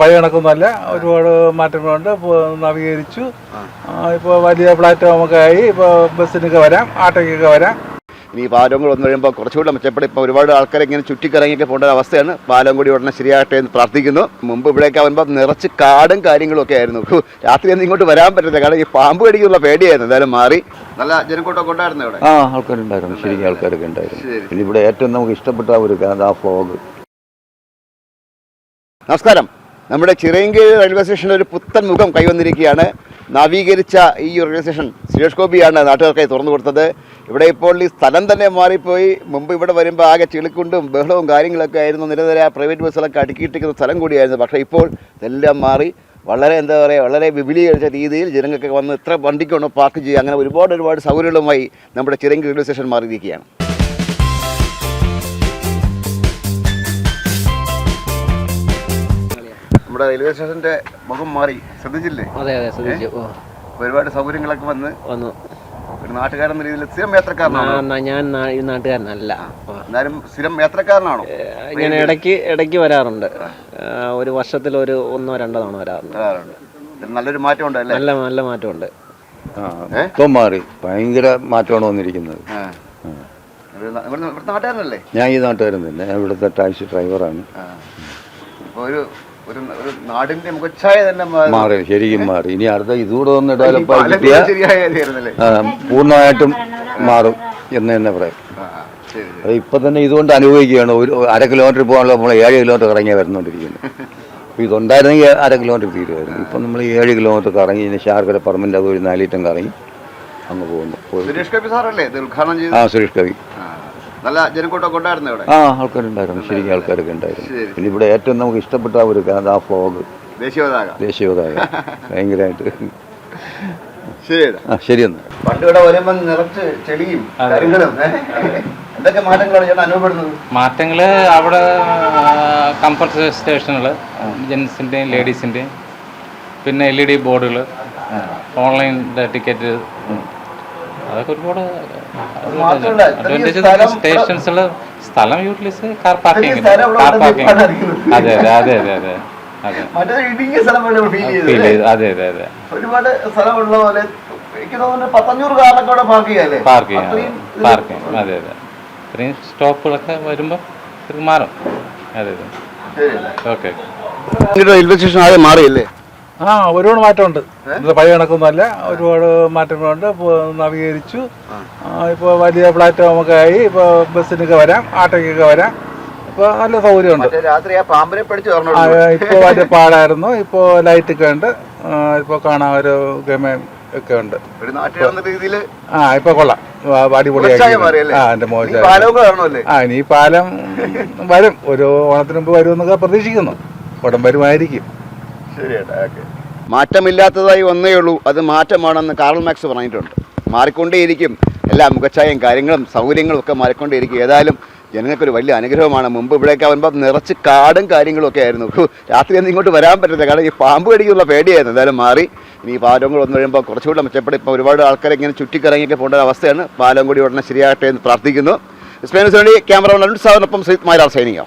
പഴയ കണക്കൊന്നുമല്ല. ഒരുപാട് മാറ്റങ്ങളുണ്ട്. ഇപ്പോൾ നവീകരിച്ചു. ഇപ്പോൾ വലിയ പ്ലാറ്റ്ഫോമൊക്കെ ആയി. ഇപ്പോൾ ബസ്സിനൊക്കെ വരാം. ആട്ടോയ്ക്കൊക്കെ വരാം. ഇനി ഈ പാലം കൂടി വന്നു കഴിയുമ്പോൾ കുറച്ചുകൂടെ മെച്ചപ്പെടും ഇപ്പോൾ ഒരുപാട് ആൾക്കാർ ഇങ്ങനെ ചുറ്റിക്കറങ്ങിയൊക്കെ പോകേണ്ട ഒരു അവസ്ഥയാണ്. പാലം കൂടി ഉടനെ ശരിയാകട്ടെ എന്ന് പ്രാർത്ഥിക്കുന്നു. മുമ്പ് ഇവിടേക്ക് ആവുമ്പോൾ നിറച്ച് കാടും കാര്യങ്ങളും ഒക്കെ ആയിരുന്നു. രാത്രി ഒന്നും ഇങ്ങോട്ട് വരാൻ പറ്റില്ല കാരണം ഈ പാമ്പ് കടിക്കുള്ള പേടിയായിരുന്നു. എന്തായാലും മാറി. നല്ല ജനക്കൂട്ടം ഉണ്ടായിരുന്നു ഇവിടെ? ആ ആൾക്കാരുണ്ടായിരുന്നു. ശരിക്കും ആൾക്കാരൊക്കെ ഉണ്ടായിരുന്നു. ഇനി ഇവിടെ ഏറ്റവും നമുക്ക് ഇഷ്ടപ്പെട്ട ഒരു ആ ഫ്ലോഗ്. നമസ്കാരം. നമ്മുടെ ചിറയൻകീഴ് റെയിൽവേ സ്റ്റേഷനിൽ ഒരു പുത്തൻ മുഖം കൈവന്നിരിക്കുകയാണ്. നവീകരിച്ച ഈ റെയിൽവേ സ്റ്റേഷൻ സുരേഷ് ഗോപിയാണ് നാട്ടുകാർക്കായി തുറന്നു കൊടുത്തത്. ഇവിടെ ഇപ്പോൾ ഈ സ്ഥലം തന്നെ മാറിപ്പോയി. മുമ്പ് ഇവിടെ വരുമ്പോൾ ആകെ ചിളിക്കുണ്ടും ബഹളവും കാര്യങ്ങളൊക്കെ ആയിരുന്നു. നിരനിര പ്രൈവറ്റ് ബസ്സുകളൊക്കെ അടുക്കിയിട്ടിരിക്കുന്ന സ്ഥലം കൂടിയായിരുന്നു. പക്ഷേ ഇപ്പോൾ ഇതെല്ലാം മാറി. വളരെ എന്താ പറയുക വളരെ വിപുലീകരിച്ച രീതിയിൽ ജനങ്ങൾക്ക് വന്ന് ഇത്ര വണ്ടിക്കൊണ്ട് പാർക്ക് ചെയ്യുക അങ്ങനെ ഒരുപാട് ഒരുപാട് സൗകര്യങ്ങളുമായി നമ്മുടെ ചിറയൻകീഴ് റെയിൽവേ സ്റ്റേഷൻ മാറിയിരിക്കുകയാണ്. നമ്മുടെ റെയിൽവേ സ്റ്റേഷന്റെ മുഖം മാറി. ശ്രദ്ധിച്ചില്ലേ? അതെ അതെ ശ്രദ്ധിച്ചു. ഒരുപാട് സൗകര്യങ്ങളൊക്കെ വന്ന് വന്നു. ഒരു നാട്ടുകാരെന്ന രീതിയിൽ സ്ഥിരം യാത്രക്കാരനാണോ? ആ, ഞാൻ ഈ നാട്ടുകാരനല്ല. എന്നാലും സ്ഥിരം യാത്രക്കാരനാണോ? ഞാൻ ഇടയ്ക്ക് ഇടയ്ക്ക് വരാറുണ്ട്. ഒരു വർഷത്തിൽ ഒരു ഒന്നോ രണ്ടോ തവണ വരാറുണ്ട്. നല്ലൊരു മാറ്റമുണ്ട് നല്ല നല്ല മാറ്റമുണ്ട്. ഇപ്പം മാറി. ഭയങ്കര മാറ്റമാണ് വന്നിരിക്കുന്നത്. ഞാൻ ഈ നാട്ടുകാരൻ തന്നെ ഞാൻ ഇവിടുത്തെ ടാക്സി ഡ്രൈവറാണ്. ഒരു ഒരു ഒരു നാടിന്റെ മുഖച്ഛായ തന്നെ മാറി. ശരിക്കും മാറി. ഇനി അടുത്ത ഇതുകൂടെ ഒന്ന് ഈ ഡെവലപ്പ് ആയി പാലം കിട്ടിയ പൂർണമായിട്ടും മാറും എന്ന് തന്നെ പറയാം. അത് ഇപ്പൊ തന്നെ ഇതുകൊണ്ട് അനുഭവിക്കുകയാണ്. ഒരു അര കിലോമീറ്റർ പോകാനുള്ള നമ്മൾ ഏഴ് കിലോമീറ്റർ ഇറങ്ങിയ വരുന്നുകൊണ്ടിരിക്കുന്നത് അപ്പോൾ ഇതുണ്ടായിരുന്നെങ്കിൽ അര കിലോമീറ്റർ തീരുമായിരുന്നു ഇപ്പൊ നമ്മൾ ഏഴ് കിലോമീറ്റർ കറങ്ങി ഇനി ശാർക്കര പറമ്പിന്റെ അത് ഒരു നാലിറ്റം കറങ്ങി അങ്ങ് പോകുന്നു. സുരേഷ് കവി സാറല്ലേ ആ സുരേഷ് കവി. നല്ല ജനക്കൂട്ടമൊക്കെ കൊണ്ടായിരുന്നു ഇവിടെ ആ ആൾക്കാരുണ്ടായിരുന്നു. ശരിക്കും ആൾക്കാരൊക്കെ ഉണ്ടായിരുന്നു. ശരി. പിന്നെ ഇവിടെ ഏറ്റവും നമുക്ക് ഇഷ്ടപ്പെട്ട ഒരു കാര്യം ആ ഫ്ലോഗ് ദേശീയ പതാക ദേശീയപതാക ഭയങ്കരമായിട്ട് ശരിയാണ് ആ ശരിയെന്ന് പണ്ട് ഇവിടെ വരുമ്പോൾ നിറച്ച് കാര്യങ്ങളും ഏ? എന്തൊക്കെ മാറ്റങ്ങളാണ് ചേട്ടൻ അനുഭവപ്പെടുന്നത്? മാറ്റങ്ങൾ അവിടെ കംഫർട്ട് സ്റ്റേഷനുകൾ ജെൻസിന്റെയും ലേഡീസിന്റെയും പിന്നെ എൽ ഇ ഡി ബോർഡുകൾ ഓൺലൈൻ ടിക്കറ്റ് അതൊക്കെ ഒരുപാട് മാത്രമല്ല, ഇത്രയും സ്ഥലം utilise car parking car parking അതെ അതെ അതെ അതെ അതെ അതെ അതെ. അതെ അതെ ഒരുപാട് സ്ഥലമുള്ള പോലെ എനിക്ക് തോന്നുന്നു പത്തഞ്ഞൂറ് കാറിലൊക്കെ ഇവിടെ പാർക്ക് ചെയ്യാല്ലേ? പാർക്ക് ചെയ്യാം പാർക്ക് ചെയ്യാം അതെ അതെ. ഇത്രയും സ്റ്റോപ്പുകളൊക്കെ വരുമ്പോൾ മാറും. അതെ അതെ. ശരിയല്ലേ? ഓക്കെ റെയിൽവേ സ്റ്റേഷൻ ആകെ മാറിയല്ലേ? ആ ഒരുപാട് മാറ്റമുണ്ട്. പഴയ കണക്കൊന്നുമല്ല ഒരുപാട് മാറ്റങ്ങളുണ്ട്. നവീകരിച്ചു. ഇപ്പോൾ വലിയ പ്ലാറ്റ്ഫോമൊക്കെ ആയി. ഇപ്പോൾ ബസ്സിനൊക്കെ വരാം ആട്ടോയ്ക്കൊക്കെ വരാം. ഇപ്പോൾ നല്ല സൗകര്യമുണ്ട്. രാത്രി ആ പാമ്പിനെ പിടിച്ച് ആ, പറഞ്ഞു ഇപ്പോൾ വലിയ പാടായിരുന്നു. ഇപ്പോൾ ലൈറ്റൊക്കെ ഉണ്ട്. ഇപ്പോൾ കാണാൻ ഒരു ഗമയും ഒക്കെ ഉണ്ട്. ആ ഇപ്പൊ കൊള്ളാം. ആ എന്റെ മോശം ആ ഇനി പാലം വരും. ഒരു ഓണത്തിന് മുമ്പ് വരുമെന്നൊക്കെ പ്രതീക്ഷിക്കുന്നു. ഉടൻ വരുമായിരിക്കും. ഓക്കെ മാറ്റമില്ലാത്തതായി ഒന്നേ ഉള്ളൂ. അത് മാറ്റമാണെന്ന് കാർൾ മാക്സ് പറഞ്ഞിട്ടുണ്ട്. മാറിക്കൊണ്ടേയിരിക്കും. എല്ലാ മുഖച്ഛായയും കാര്യങ്ങളും സൗകര്യങ്ങളും ഒക്കെ മാറിക്കൊണ്ടേയിരിക്കും. ഏതായാലും ജനങ്ങൾക്കൊരു വലിയ അനുഗ്രഹമാണ്. മുമ്പ് ഇവിടേക്ക് വരുമ്പോൾ നിറച്ച് കാടും കാര്യങ്ങളും ഒക്കെ ആയിരുന്നു. രാത്രി ഒന്നും ഇങ്ങോട്ട് വരാൻ പറ്റില്ല കാരണം ഈ പാമ്പ് കടിക്കുള്ള പേടിയായിരുന്നു. എന്തായാലും മാറി. ഇനി ഈ പാലം കൂടി വന്നു കഴിയുമ്പോൾ കുറച്ചുകൂടെ മെച്ചപ്പെടും ഇപ്പോൾ ഒരുപാട് ആൾക്കാരെ ഇങ്ങനെ ചുറ്റിക്കറങ്ങിയൊക്കെ പോകേണ്ട ഒരു അവസ്ഥയാണ്. പാലം കൂടി ഉടനെ ശരിയാകട്ടെ എന്ന് പ്രാർത്ഥിക്കുന്നു. സ്പെയിൻസ് വേണ്ടി ക്യാമറ സാറിനൊപ്പം സൈത് സൈനിക.